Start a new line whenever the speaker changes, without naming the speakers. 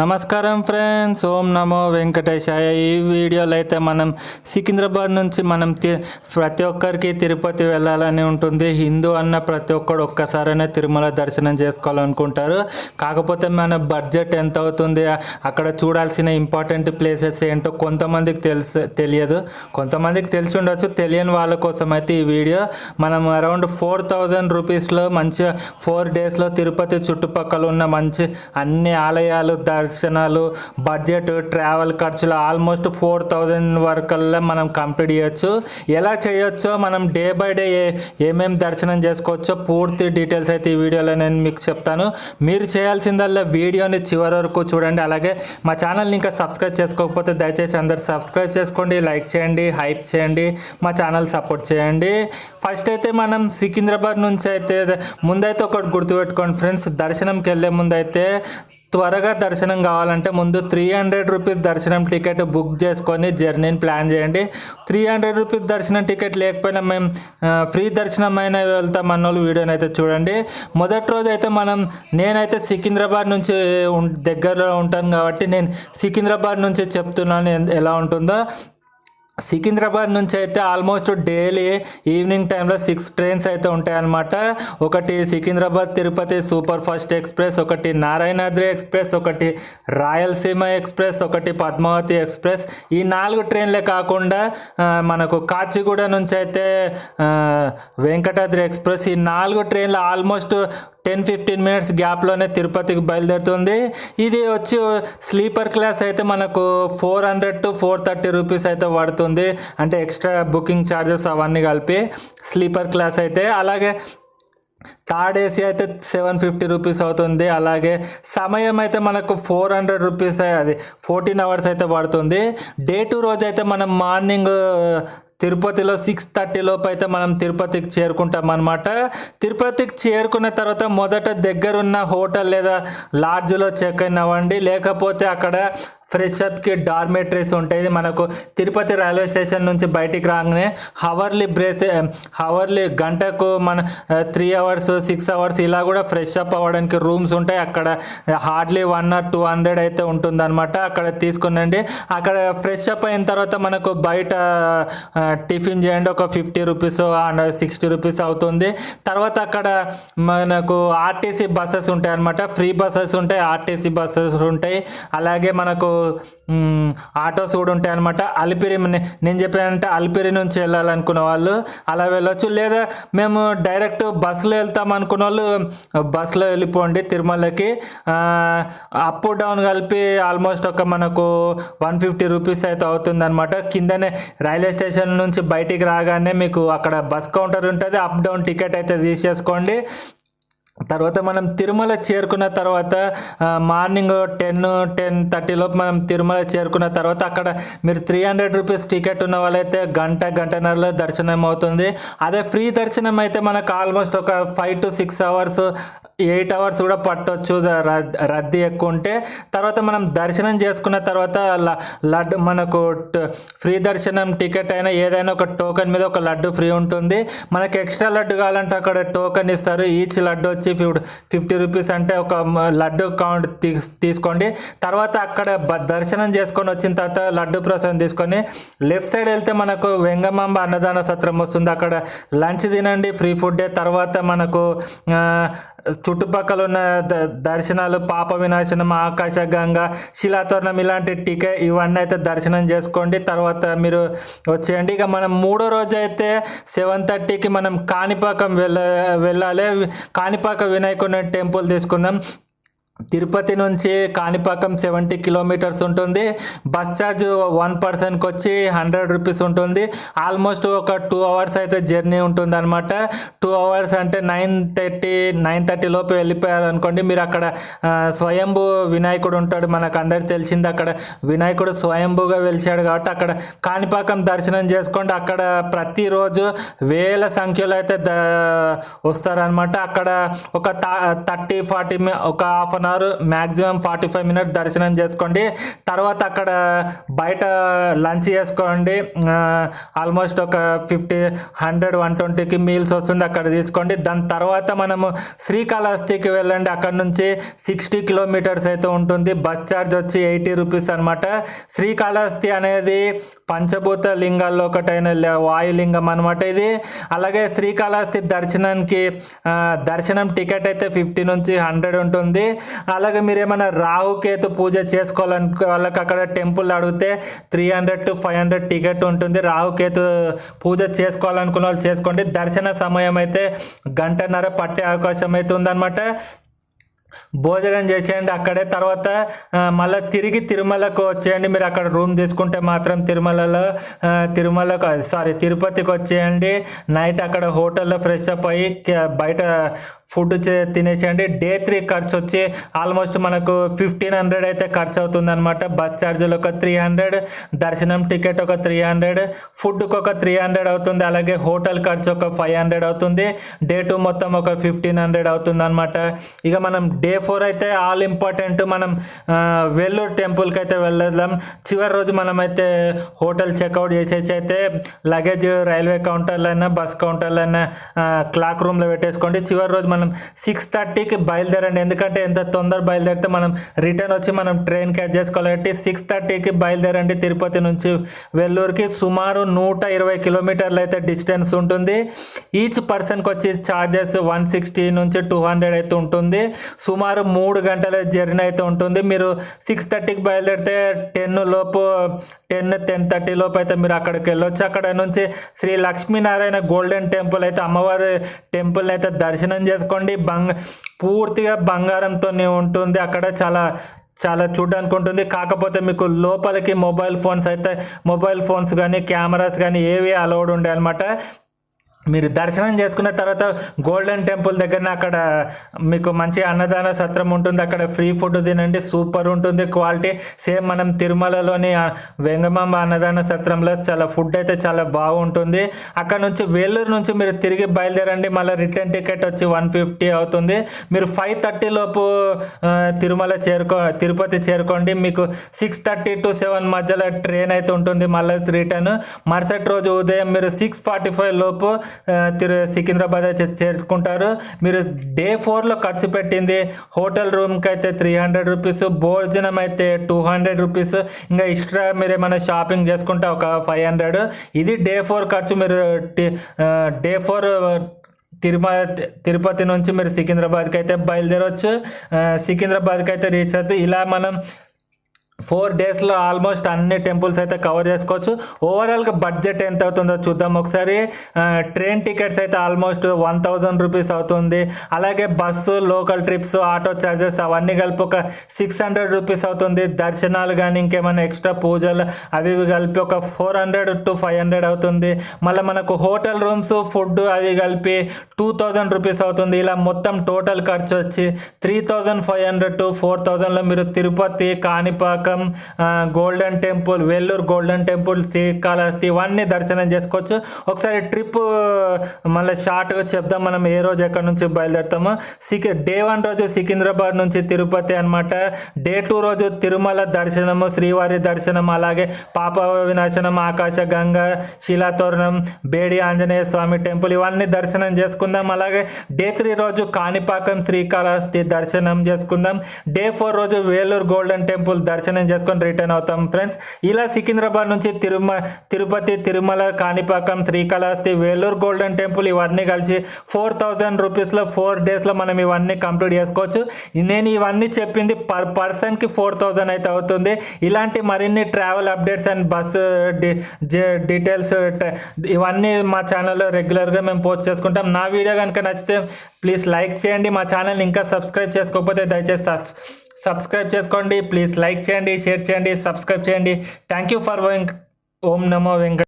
నమస్కారం ఫ్రెండ్స్ ఓం నమో వెంకటేశాయ. ఈ వీడియోలో అయితే మనం సికింద్రాబాద్ నుంచి మనం తి ప్రతి ఒక్కరికి తిరుపతి వెళ్ళాలని ఉంటుంది. హిందూ అన్న ప్రతి ఒక్కడు ఒక్కసారైనా తిరుమల దర్శనం చేసుకోవాలనుకుంటారు. కాకపోతే మన బడ్జెట్ ఎంత అవుతుంది? అక్కడ చూడాల్సిన ఇంపార్టెంట్ ప్లేసెస్ ఏంటో కొంతమందికి తెలుసు తెలియదు. కొంతమందికి తెలిసి ఉండొచ్చు. తెలియని వాళ్ళ కోసం అయితే ఈ వీడియో. మనం అరౌండ్ ఫోర్ థౌజండ్ రూపీస్లో మంచి ఫోర్ డేస్లో తిరుపతి చుట్టుపక్కల ఉన్న మంచి అన్ని ఆలయాలు దర్శనాలు బడ్జెట్ ట్రావెల్ ఖర్చులు ఆల్మోస్ట్ ఫోర్ థౌజండ్ వరకల్లా మనం కంప్లీట్ చేయొచ్చు. ఎలా చేయొచ్చో మనం డే బై డే ఏమేమి దర్శనం చేసుకోవచ్చో పూర్తి డీటెయిల్స్ అయితే ఈ వీడియోలో నేను మీకు చెప్తాను. మీరు చేయాల్సిందల్లా వీడియోని చివరి వరకు చూడండి. అలాగే మా ఛానల్ని ఇంకా సబ్స్క్రైబ్ చేసుకోకపోతే దయచేసి అందరు సబ్స్క్రైబ్ చేసుకోండి లైక్ చేయండి హైప్ చేయండి మా ఛానల్ సపోర్ట్ చేయండి. ఫస్ట్ అయితే మనం సికింద్రాబాద్ నుంచి అయితే ముందైతే ఒకటి గుర్తుపెట్టుకోండి ఫ్రెండ్స్. దర్శనంకి వెళ్ళే ముందైతే త్వరగా దర్శనం కావాలంటే ముందు త్రీ హండ్రెడ్ రూపీస్ దర్శనం టికెట్ బుక్ చేసుకొని జర్నీని ప్లాన్ చేయండి. త్రీ హండ్రెడ్ రూపీస్ దర్శనం టికెట్ లేకపోయినా మేము ఫ్రీ దర్శనం అయినా వెళ్తాం అన్న వాళ్ళు వీడియోని అయితే చూడండి. మొదటి రోజు అయితే మనం నేనైతే సికింద్రాబాద్ నుంచి దగ్గరలో ఉంటాను కాబట్టి నేను సికింద్రాబాద్ నుంచి చెప్తున్నాను ఎలా ఉంటుందో. సికింద్రాబాద్ నుంచి అయితే ఆల్మోస్ట్ డైలీ ఈవినింగ్ టైంలో సిక్స్ ట్రైన్స్ అయితే ఉంటాయన్నమాట. ఒకటి Secunderabad Tirupati super fast express ఒకటి నారాయణాద్రి ఎక్స్ప్రెస్ ఒకటి రాయలసీమ ఎక్స్ప్రెస్ ఒకటి పద్మావతి ఎక్స్ప్రెస్. ఈ నాలుగు ట్రైన్లే కాకుండా మనకు కాచిగూడ నుంచి అయితే వెంకటాద్రి ఎక్స్ప్రెస్. ఈ నాలుగు ట్రైన్లు ఆల్మోస్ట్ టెన్ ఫిఫ్టీన్ మినిట్స్ గ్యాప్లోనే తిరుపతికి బయలుదేరుతుంది. ఇది వచ్చి స్లీపర్ క్లాస్ అయితే మనకు four hundred to four thirty rupees అయితే పడుతుంది. అంటే ఎక్స్ట్రా బుకింగ్ ఛార్జెస్ అవన్నీ కలిపి స్లీపర్ క్లాస్ అయితే. అలాగే థర్డ్ ఏసీ అయితే సెవెన్ ఫిఫ్టీ రూపీస్ అవుతుంది. అలాగే సమయం అయితే మనకు ఫోర్ హండ్రెడ్ రూపీస్ అది ఫోర్టీన్ అవర్స్ అయితే పడుతుంది. డే టు రోజు అయితే మనం మార్నింగ్ తిరుపతిలో సిక్స్ థర్టీలోపు అయితే మనం తిరుపతికి చేరుకుంటాం అనమాట తిరుపతికి చేరుకున్న తర్వాత మొదట దగ్గరున్న హోటల్ లేదా లాడ్జ్లో చెక్ ఇన్ అవ్వండి లేకపోతే అక్కడ ఫ్రెష్ అప్కి డార్మెటరీస్ ఉంటాయి. మనకు తిరుపతి రైల్వే స్టేషన్ నుంచి బయటికి రాగానే హవర్లీ బ్రేస్ హవర్లీ గంటకు మన త్రీ అవర్స్ సిక్స్ అవర్స్ ఇలా కూడా ఫ్రెష్ అప్ అవ్వడానికి రూమ్స్ ఉంటాయి. అక్కడ hardly one or two hundred అయితే ఉంటుందన్నమాట. అక్కడ తీసుకునండి. అక్కడ ఫ్రెష్ అప్ అయిన తర్వాత మనకు బయట టిఫిన్ చేయండి. ఒక ఫిఫ్టీ రూపీస్ సిక్స్టీ రూపీస్ అవుతుంది. తర్వాత అక్కడ మనకు ఆర్టీసీ బస్సెస్ ఉంటాయి అనమాట ఫ్రీ బస్సెస్ ఉంటాయి. ఆర్టీసీ బస్సెస్ ఉంటాయి. అలాగే మనకు ఆటోస్ కూడా ఉంటాయి అనమాట అలిపిరి నేను చెప్పానంటే అలిపిరి నుంచి వెళ్ళాలనుకున్న వాళ్ళు అలా వెళ్ళొచ్చు. లేదా మేము డైరెక్ట్ బస్సులో వెళ్తాం అనుకున్న వాళ్ళు బస్సులో వెళ్ళిపోండి తిరుమలకి. అప్ డౌన్ కలిపి ఆల్మోస్ట్ ఒక మనకు వన్ ఫిఫ్టీ రూపీస్ అయితే అవుతుంది అనమాట కిందనే రైల్వే స్టేషన్ నుంచి బయటికి రాగానే మీకు అక్కడ బస్ కౌంటర్ ఉంటుంది. అప్ డౌన్ టికెట్ అయితే తీసేసుకోండి. తర్వాత మనం తిరుమల చేరుకున్న తర్వాత మార్నింగ్ టెన్ టెన్ థర్టీలోపు మనం తిరుమల చేరుకున్న తర్వాత అక్కడ మీరు త్రీ హండ్రెడ్ రూపీస్ టికెట్ ఉన్న వాళ్ళైతే గంట గంటన్నరలో దర్శనం అవుతుంది అదే ఫ్రీ దర్శనం అయితే మనకు ఆల్మోస్ట్ ఒక five to six hours eight hours కూడా పట్టొచ్చు రద్దీ ఎక్కువ ఉంటే తర్వాత మనం దర్శనం చేసుకున్న తర్వాత లడ్డు మనకు ఫ్రీ దర్శనం టికెట్ అయినా ఏదైనా ఒక టోకెన్ మీద ఒక లడ్డు ఫ్రీ ఉంటుంది. మనకి ఎక్స్ట్రా లడ్డు కావాలంటే అక్కడ టోకెన్ ఇస్తారు. ఈచ్ లడ్డు వచ్చి ఫిఫ్టీ ఫిఫ్టీ రూపీస్ అంటే ఒక లడ్డు కౌంట్ తీసుకోండి. తర్వాత అక్కడ దర్శనం చేసుకొని వచ్చిన తర్వాత లడ్డు ప్రసాదం తీసుకొని లెఫ్ట్ సైడ్ వెళ్తే మనకు వెంగమాంబ అన్నదాన సత్రం వస్తుంది. అక్కడ లంచ్ తినండి ఫ్రీ ఫుడ్ తర్వాత మనకు చుట్టుపక్కల ఉన్న ద- దర్శనాలు పాప వినాశనం ఆకాశ గంగ శిలాతోరణం ఇలాంటి టికె ఇవన్నీ అయితే దర్శనం చేసుకోండి. తర్వాత మీరు వచ్చేయండి. ఇక మనం మూడో రోజు అయితే సెవెన్ థర్టీకి మనం కాణిపాకం వెళ్ళ వెళ్ళాలి. కాణిపాక వినాయకుని టెంపుల్ తీసుకుందాం. తిరుపతి నుంచి కాణిపాకం సెవెంటీ కిలోమీటర్స్ ఉంటుంది. బస్ ఛార్జ్ వన్ పర్సన్కి వచ్చి హండ్రెడ్ రూపీస్ ఉంటుంది. ఆల్మోస్ట్ ఒక టూ అవర్స్ అయితే జర్నీ ఉంటుంది అనమాట టూ అవర్స్ అంటే నైన్ థర్టీ నైన్ థర్టీ లోపు వెళ్ళిపోయారు అనుకోండి మీరు అక్కడ స్వయంభు స్వయంభూ వినాయకుడు ఉంటాడు. మనకు అందరికి తెలిసింది అక్కడ వినాయకుడు స్వయంభూగా వెలిచాడు కాబట్టి అక్కడ కాణిపాకం దర్శనం చేసుకోండి. అక్కడ ప్రతిరోజు వేల సంఖ్యలో అయితే ద వస్తారనమాట అక్కడ ఒక థర్టీ ఫార్టీ ఒక హాఫ్ అన్ అంటున్నారు మ్యాక్సిమం ఫార్టీ ఫైవ్ మినిట్స్ దర్శనం చేసుకోండి. తర్వాత అక్కడ బయట లంచ్ చేసుకోండి. ఆల్మోస్ట్ ఒక ఫిఫ్టీ హండ్రెడ్ వన్ ట్వంటీకి మీల్స్ వస్తుంది అక్కడ తీసుకోండి. దాని తర్వాత మనము శ్రీకాళహస్తికి వెళ్ళండి. అక్కడ నుంచి సిక్స్టీ కిలోమీటర్స్ అయితే ఉంటుంది. బస్ ఛార్జ్ వచ్చి ఎయిటీ రూపీస్ అనమాట శ్రీకాళహస్తి అనేది పంచభూత లింగాల్లో ఒకటైన వాయులింగం అనమాట ఇది. అలాగే శ్రీకాళహస్తి దర్శనానికి దర్శనం టికెట్ అయితే ఫిఫ్టీ నుంచి హండ్రెడ్ ఉంటుంది. అలాగే మీరు ఏమైనా రాహుకేతు పూజ చేసుకోవాలనుకో వాళ్ళకి అక్కడ టెంపుల్ అడిగితే three hundred to five hundred ticket ఉంటుంది. రాహుకేతు పూజ చేసుకోవాలనుకున్న వాళ్ళు చేసుకోండి. దర్శన సమయం అయితే గంటన్నర పట్టే అవకాశం అయితే ఉందన్నమాట. భోజనం చేసేయండి అక్కడే. తర్వాత మళ్ళీ తిరిగి తిరుమలకు వచ్చేయండి. మీరు అక్కడ రూమ్ తీసుకుంటే మాత్రం తిరుమలలో తిరుమలకు సారీ తిరుపతికి వచ్చేయండి. నైట్ అక్కడ హోటల్లో ఫ్రెష్ అప్ అయ్యి బయట ఫుడ్ చే- తినేసేయండి. డే త్రీ ఖర్చు వచ్చి ఆల్మోస్ట్ మనకు ఫిఫ్టీన్ హండ్రెడ్ అయితే ఖర్చు అవుతుంది అనమాట బస్ ఛార్జీలు ఒక త్రీ హండ్రెడ్ దర్శనం టికెట్ ఒక త్రీ హండ్రెడ్ ఫుడ్కి ఒక త్రీ హండ్రెడ్ అవుతుంది. అలాగే హోటల్ ఖర్చు ఒక ఫైవ్ హండ్రెడ్ అవుతుంది. డే టూ మొత్తం ఒక ఫిఫ్టీన్ హండ్రెడ్ అవుతుంది అనమాట ఇక మనం డే ఫోర్ అయితే ఆల్ ఇంపార్టెంట్ మనం వెల్లూరు టెంపుల్కి అయితే వెళ్ళదాం. చివరి రోజు మనమైతే హోటల్ చెక్అవుట్ చేసేసి అయితే లగేజ్ రైల్వే కౌంటర్లైనా బస్ కౌంటర్లైనా క్లాక్ రూమ్లో పెట్టేసుకోండి. చివరి రోజు మనం సిక్స్ థర్టీకి బయలుదేరండి. ఎందుకంటే ఎంత తొందర బయలుదేరితే మనం రిటర్న్ వచ్చి మనం ట్రైన్ క్యాచ్ చేసుకోవాలి. కాబట్టి సిక్స్ థర్టీకి బయలుదేరండి తిరుపతి నుంచి వెల్లూరుకి. సుమారు నూట ఇరవై కిలోమీటర్లు అయితే డిస్టెన్స్ ఉంటుంది. ఈచ్ పర్సన్కి వచ్చి ఛార్జెస్ వన్ సిక్స్టీ నుంచి టూ హండ్రెడ్ అయితే ఉంటుంది. సుమారు మూడు గంటల జర్నీ అయితే ఉంటుంది. మీరు సిక్స్ థర్టీకి బయలుదేరితే టెన్ లోపు టెన్ టెన్ థర్టీ లోపు అయితే మీరు అక్కడికి వెళ్ళొచ్చు. అక్కడ నుంచి శ్రీ లక్ష్మీనారాయణ గోల్డెన్ టెంపుల్ అయితే అమ్మవారి టెంపుల్ని అయితే దర్శనం చేసుకోండి బంగ పూర్తిగా బంగారంతోనే ఉంటుంది. అక్కడ చాలా చాలా చూడడానికి ఉంటుంది. కాకపోతే మీకు లోపలికి మొబైల్ ఫోన్స్ అయితే మొబైల్ ఫోన్స్ కానీ కెమెరాస్ కానీ ఏవి అలౌడ్ ఉండే అనమాట మీరు దర్శనం చేసుకున్న తర్వాత గోల్డెన్ టెంపుల్ దగ్గర అక్కడ మీకు మంచి అన్నదాన సత్రం ఉంటుంది. అక్కడ ఫ్రీ ఫుడ్ తినండి. సూపర్ ఉంటుంది. క్వాలిటీ సేమ్ మనం తిరుమలలోని వెంగమాంబ అన్నదాన సత్రంలో చాలా ఫుడ్ అయితే చాలా బాగుంటుంది. అక్కడ నుంచి వేలూరు నుంచి మీరు తిరిగి బయలుదేరండి. మళ్ళీ రిటర్న్ టికెట్ వచ్చి వన్ ఫిఫ్టీ అవుతుంది. మీరు ఫైవ్ థర్టీ లోపు తిరుమల చేరుకో తిరుపతి చేరుకోండి. మీకు సిక్స్ థర్టీ టు సెవెన్ మధ్యలో ట్రైన్ అయితే ఉంటుంది. మళ్ళీ రిటర్న్. మరుసటి రోజు ఉదయం మీరు సిక్స్ ఫార్టీ ఫైవ్ లోపు తిరు సికింద్రాబాద్ అయితే చేరుకుంటారు. మీరు డే ఫోర్లో ఖర్చు పెట్టింది హోటల్ రూమ్కి అయితే త్రీ హండ్రెడ్ రూపీస్ భోజనం అయితే టూ హండ్రెడ్ రూపీస్ ఇంకా ఎక్స్ట్రా మీరు ఏమైనా షాపింగ్ చేసుకుంటే ఒక ఫైవ్ హండ్రెడ్ ఇది డే ఫోర్ ఖర్చు మీరు డే ఫోర్ తిరుమల తిరుపతి నుంచి మీరు సికింద్రాబాద్కి అయితే బయలుదేరవచ్చు సికింద్రాబాద్కి అయితే రీచ్ అవుతుంది ఇలా మనం ఫోర్ డేస్లో ఆల్మోస్ట్ అన్ని టెంపుల్స్ అయితే కవర్ చేసుకోవచ్చు. ఓవరాల్గా బడ్జెట్ ఎంత అవుతుందో చూద్దాం ఒకసారి. ట్రైన్ టికెట్స్ అయితే ఆల్మోస్ట్ వన్ థౌజండ్ రూపీస్ అవుతుంది. అలాగే bus local trips auto charges అవన్నీ కలిపి ఒక సిక్స్ హండ్రెడ్ రూపీస్ అవుతుంది. దర్శనాలు కానీ ఇంకేమైనా ఎక్స్ట్రా పూజలు అవి ఇవి కలిపి ఒక four hundred to five hundred అవుతుంది. మళ్ళీ మనకు హోటల్ రూమ్స్ ఫుడ్ అవి కలిపి టూ థౌజండ్ రూపీస్ అవుతుంది. ఇలా మొత్తం టోటల్ ఖర్చు వచ్చి three thousand five hundred to four థౌజండ్లో మీరు తిరుపతి కాణిపాక్ ఆ, golden temple Vellore golden temple Srikalahasti ఇవన్నీ దర్శనం చేసుకోవచ్చు. ఒకసారి ట్రిప్ మళ్ళీ షార్ట్గా చెప్దాం. మనం ఏ రోజు ఎక్కడి నుంచి బయలుదేరుతామో. సికి డే వన్ రోజు సికింద్రాబాద్ నుంచి తిరుపతి అన్నమాట. డే టూ రోజు తిరుమల దర్శనము శ్రీవారి దర్శనం అలాగే పాప వినాశనం ఆకాశ గంగ శిలాతోరణం బేడి ఆంజనేయ స్వామి టెంపుల్ ఇవన్నీ దర్శనం చేసుకుందాం. అలాగే డే త్రీ రోజు కాణిపాకం శ్రీకాళహస్తి దర్శనం చేసుకుందాం. డే ఫోర్ రోజు వేలూరు గోల్డెన్ టెంపుల్ దర్శనం చేసుకొని రిటర్న్ అవుతాం. ఫ్రెండ్స్ ఇలా సికింద్రాబాద్ నుంచి తిరుమ తిరుపతి తిరుమల కాణిపాకం శ్రీకాళహస్తి వేలూరు గోల్డెన్ టెంపుల్ ఇవన్నీ కలిసి ఫోర్ థౌజండ్ రూపీస్లో ఫోర్ డేస్లో మనం ఇవన్నీ కంప్లీట్ చేసుకోవచ్చు. నేను ఇవన్నీ చెప్పింది పర్ పర్సన్కి ఫోర్ థౌజండ్ అయితే అవుతుంది. ఇలాంటి మరిన్ని travel updates and bus details ఇవన్నీ మా ఛానల్లో రెగ్యులర్గా మేము పోస్ట్ చేసుకుంటాం. నా వీడియో కనుక నచ్చితే ప్లీజ్ లైక్ చేయండి. మా ఛానల్ని ఇంకా సబ్స్క్రైబ్ చేసుకోకపోతే దయచేసి సబ్స్క్రైబ్ చేసుకోండి ప్లీజ్ లైక్ చేయండి షేర్ చేయండి సబ్స్క్రైబ్ చేయండి. థ్యాంక్ యూ ఫర్ ఓం నమో వెంకట